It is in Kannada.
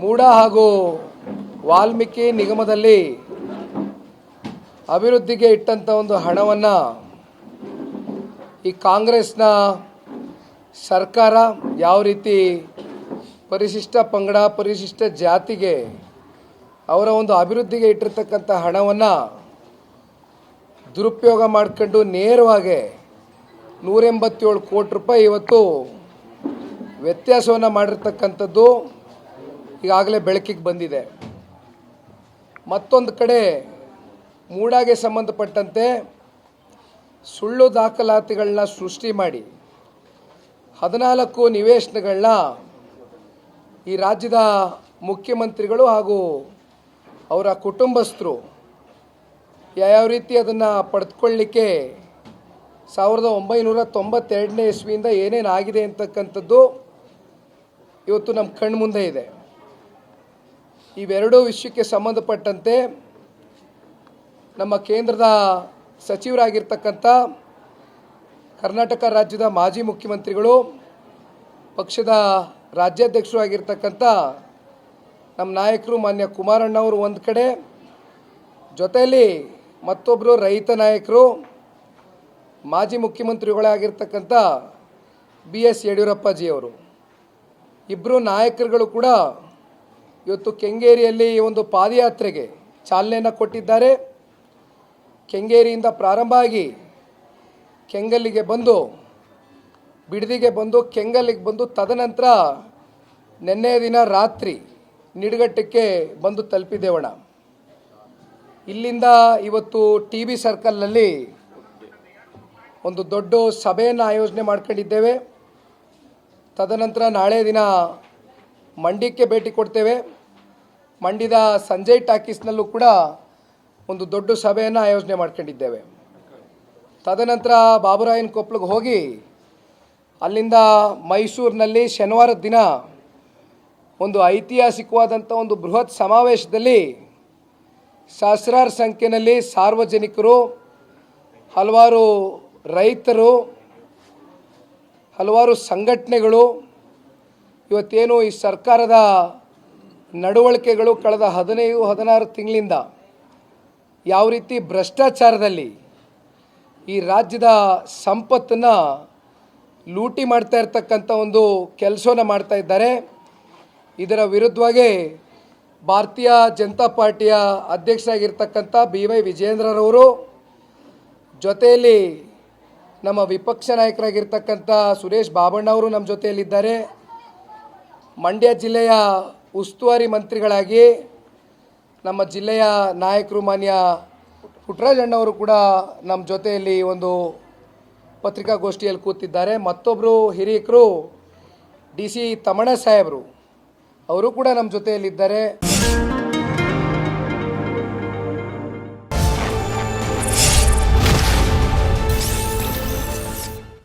ಮೂಡ ಹಾಗೂ ವಾಲ್ಮೀಕಿ ನಿಗಮದಲ್ಲಿ ಅಭಿವೃದ್ಧಿಗೆ ಇಟ್ಟಂಥ ಒಂದು ಹಣವನ್ನು ಈ ಕಾಂಗ್ರೆಸ್ನ ಸರ್ಕಾರ ಯಾವ ರೀತಿ ಪರಿಶಿಷ್ಟ ಪಂಗಡ, ಪರಿಶಿಷ್ಟ ಜಾತಿಗೆ ಅವರ ಒಂದು ಅಭಿವೃದ್ಧಿಗೆ ಇಟ್ಟಿರ್ತಕ್ಕಂಥ ಹಣವನ್ನು ದುರುಪಯೋಗ ಮಾಡ್ಕೊಂಡು ನೇರವಾಗಿ ನೂರೆಂಬತ್ತೇಳು ಕೋಟಿ ರೂಪಾಯಿ ಇವತ್ತು ವ್ಯತ್ಯಾಸವನ್ನು ಮಾಡಿರ್ತಕ್ಕಂಥದ್ದು. ಈಗಾಗಲೇ ಬೆಳಕಿಗೆ ಬಂದಿದೆ. ಮತ್ತೊಂದು ಕಡೆ ಮೂಡಾಗೆ ಸಂಬಂಧಪಟ್ಟಂತೆ ಸುಳ್ಳು ದಾಖಲಾತಿಗಳನ್ನ ಸೃಷ್ಟಿ ಮಾಡಿ ಹದಿನಾಲ್ಕು ನಿವೇಶನಗಳನ್ನ ಈ ರಾಜ್ಯದ ಮುಖ್ಯಮಂತ್ರಿಗಳು ಹಾಗೂ ಅವರ ಕುಟುಂಬಸ್ಥರು ಯಾವ್ಯಾವ ರೀತಿ ಅದನ್ನು ಪಡೆದುಕೊಳ್ಳಿಕ್ಕೆ ಸಾವಿರದ ಒಂಬೈನೂರ ತೊಂಬತ್ತೆರಡನೇ ಇಸ್ವಿಯಿಂದ ಏನೇನು ಆಗಿದೆ ಅಂತಕ್ಕಂಥದ್ದು ಇವತ್ತು ನಮ್ಮ ಕಣ್ಮುಂದೆ ಇದೆ. ಇವೆರಡೂ ವಿಷಯಕ್ಕೆ ಸಂಬಂಧಪಟ್ಟಂತೆ ನಮ್ಮ ಕೇಂದ್ರದ ಸಚಿವರಾಗಿರ್ತಕ್ಕಂಥ ಕರ್ನಾಟಕ ರಾಜ್ಯದ ಮಾಜಿ ಮುಖ್ಯಮಂತ್ರಿಗಳು, ಪಕ್ಷದ ರಾಜ್ಯಾಧ್ಯಕ್ಷರು ಆಗಿರ್ತಕ್ಕಂಥ ನಮ್ಮ ನಾಯಕರು ಮಾನ್ಯ ಕುಮಾರಣ್ಣವರು ಒಂದು ಕಡೆ, ಜೊತೆಯಲ್ಲಿ ಮತ್ತೊಬ್ಬರು ರೈತ ನಾಯಕರು, ಮಾಜಿ ಮುಖ್ಯಮಂತ್ರಿಗಳಾಗಿರ್ತಕ್ಕಂಥ ಬಿ ಎಸ್ ಯಡಿಯೂರಪ್ಪಾಜಿಯವರು ಇಬ್ಬರು ನಾಯಕರುಗಳು ಕೂಡ ಇವತ್ತು ಕೆಂಗೇರಿಯಲ್ಲಿ ಒಂದು ಪಾದಯಾತ್ರೆಗೆ ಚಾಲನೆಯನ್ನು ಕೊಟ್ಟಿದ್ದಾರೆ. ಕೆಂಗೇರಿಯಿಂದ ಪ್ರಾರಂಭ ಆಗಿ ಕೆಂಗಲ್ಲಿಗೆ ಬಂದು, ಬಿಡದಿಗೆ ಬಂದು, ಕೆಂಗಲ್ಲಿಗೆ ಬಂದು ತದನಂತರ ನಿನ್ನೆ ದಿನ ರಾತ್ರಿ ನಿಡಗಟ್ಟಕ್ಕೆ ಬಂದು ತಲುಪಿದ್ದೇವಣ ಇಲ್ಲಿಂದ ಇವತ್ತು ಟಿ ಬಿ ಸರ್ಕಲ್ನಲ್ಲಿ ಒಂದು ದೊಡ್ಡ ಸಭೆಯನ್ನು ಆಯೋಜನೆ ಮಾಡ್ಕೊಂಡಿದ್ದೇವೆ. ತದನಂತರ ನಾಳೆ ದಿನ ಮಂಡ್ಯಕ್ಕೆ ಭೇಟಿ ಕೊಡ್ತೇವೆ. ಮಂಡ್ಯದ ಸಂಜಯ್ ಟಾಕೀಸ್ನಲ್ಲೂ ಕೂಡ ಒಂದು ದೊಡ್ಡ ಸಭೆಯನ್ನು ಆಯೋಜನೆ ಮಾಡ್ಕೊಂಡಿದ್ದೇವೆ. ತದನಂತರ ಬಾಬುರಾಯನ್ ಕೊಪ್ಪಳಿಗೆ ಹೋಗಿ ಅಲ್ಲಿಂದ ಮೈಸೂರಿನಲ್ಲಿ ಶನಿವಾರದ ದಿನ ಒಂದು ಐತಿಹಾಸಿಕವಾದಂಥ ಒಂದು ಬೃಹತ್ ಸಮಾವೇಶದಲ್ಲಿ ಸಹಸ್ರಾರು ಸಂಖ್ಯೆಯಲ್ಲಿ ಸಾರ್ವಜನಿಕರು, ಹಲವಾರು ರೈತರು, ಹಲವಾರು ಸಂಘಟನೆಗಳು, ಇವತ್ತೇನು ಈ ಸರ್ಕಾರದ ನಡವಳಿಕೆಗಳು ಕಳೆದ ಹದಿನೈದು, ಹದಿನಾರು ತಿಂಗಳಿಂದ ಯಾವ ರೀತಿ ಭ್ರಷ್ಟಾಚಾರದಲ್ಲಿ ಈ ರಾಜ್ಯದ ಸಂಪತ್ತನ್ನು ಲೂಟಿ ಮಾಡ್ತಾ ಇರ್ತಕ್ಕಂಥ ಒಂದು ಕೆಲಸವನ್ನು ಮಾಡ್ತಾ ಇದ್ದಾರೆ. ಇದರ ವಿರುದ್ಧವಾಗಿ ಭಾರತೀಯ ಜನತಾ ಪಾರ್ಟಿಯ ಅಧ್ಯಕ್ಷರಾಗಿರ್ತಕ್ಕಂಥ ಬಿ ವೈ ವಿಜೇಂದ್ರರವರು ಜೊತೆಯಲ್ಲಿ ನಮ್ಮ ವಿಪಕ್ಷ ನಾಯಕರಾಗಿರ್ತಕ್ಕಂಥ ಸುರೇಶ್ ಬಾಬಣ್ಣವರು ನಮ್ಮ ಜೊತೆಯಲ್ಲಿದ್ದಾರೆ. ಮಂಡ್ಯ ಜಿಲ್ಲೆಯ ಉಸ್ತುವಾರಿ ಮಂತ್ರಿಗಳಾಗಿ ನಮ್ಮ ಜಿಲ್ಲೆಯ ನಾಯಕರು ಮಾನ್ಯ ಪುಟ್ಟರಾಜಣ್ಣವರು ಕೂಡ ನಮ್ಮ ಜೊತೆಯಲ್ಲಿ ಒಂದು ಪತ್ರಿಕಾಗೋಷ್ಠಿಯಲ್ಲಿ ಕೂತಿದ್ದಾರೆ. ಮತ್ತೊಬ್ಬರು ಹಿರಿಯಕರು ಡಿ ಸಿ ತಮಣ ಸಾಹೇಬರು, ಅವರು ಕೂಡ ನಮ್ಮ ಜೊತೆಯಲ್ಲಿದ್ದಾರೆ.